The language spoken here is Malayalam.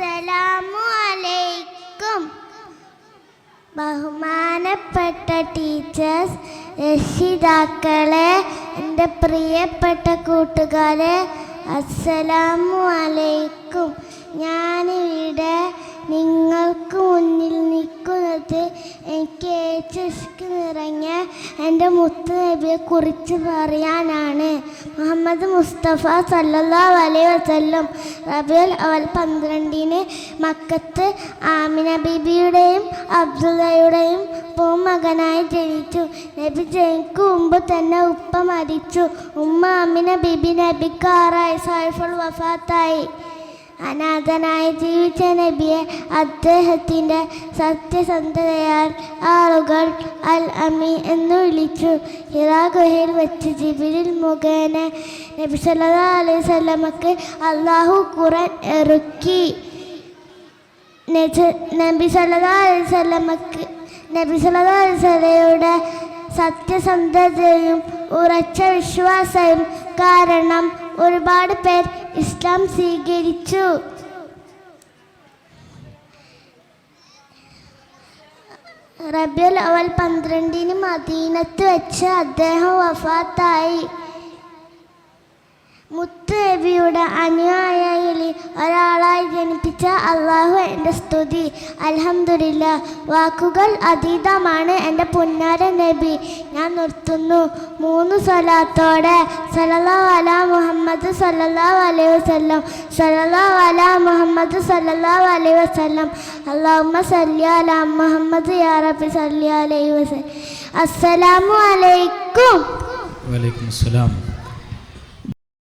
അസ്സലാമു അലൈക്കും. ബഹുമാനപ്പെട്ട ടീച്ചേഴ്സ് രക്ഷിതാക്കളെ എന്റെ പ്രിയപ്പെട്ട കൂട്ടുകാരെ അസ്സലാമു അലൈക്കും. ഞാനിവിടെ നിങ്ങൾക്ക് മുന്നിൽ നിൽക്കുന്നത് എനിക്ക് ഏറ്റവും എന്റെ മുത്ത് നബിയെ കുറിച്ച് പറയാനാണ്. മുഹമ്മദ് മുസ്തഫ സല്ലാ അലൈഹി വസല്ലം റബിയുൽ അവൽ പന്ത്രണ്ടിന് മക്കത്ത് ആമിന ബീബിയുടെയും അബ്ദുള്ളയുടെയും പൂമകനായി ജനിച്ചു. നബി ജനിക്കും മുമ്പ് തന്നെ ഉപ്പ മരിച്ചു. ഉമ്മ ആമിന ബീബി നബിക്ക് ആറായി സായിഫുൾ വഫാത്തായി. അനാഥനായി ജീവിച്ച നബിയെ അദ്ദേഹത്തിന്റെ സത്യസന്ധതയാൽ ആളുകൾ അൽ അമി എന്ന് വിളിച്ചു. ഹിറാ ഗുഹയിൽ വെച്ച് ജിബിരിൽ മുഖേന നബി സല്ലാ അലൈഹി സ്വലമക്ക് അള്ളാഹു ഖുർആൻ ഇറുക്കി. നബി സല്ലാ അലൈഹി സ്വലമക്ക് നബി സല്ലാ അലൈഹി സ്വലയുടെ സത്യസന്ധതയും ഉറച്ച വിശ്വാസവും കാരണം ഒരുപാട് പേർ ഇസ്ലാം സ്വീകരിച്ചു. റബിയുൽ അവൽ പന്ത്രണ്ടിന് മദീനത്ത് വെച്ച് അദ്ദേഹം വഫാത്തായി. മുത്ത് അനുയായികളിൽ ഒരാളായി ജനിപ്പിച്ച അള്ളാഹു എന്റെ സ്തുതി. അലഹമില്ല വാക്കുകൾ അതീതമാണ് എന്റെ പുന്നാര നബി. ഞാൻ നിർത്തുന്നു. മൂന്ന് സ്വലാത്തോടെ സലല്ലാ അലാ മുഹമ്മദ് സല്ലല്ലാഹു അലൈഹി വസല്ലം. സലല്ലാ അലാ മുഹമ്മദ് സല്ലല്ലാഹു അലൈഹി വസല്ലം. അല്ലാഹുമ്മ സല്ലി അലാ മുഹമ്മദ് യാ റബ്ബി സല്ലി അലൈഹി വസല്ലം. അസ്സലാമു അലൈക്കും. വലൈക്കും അസ്സലാം.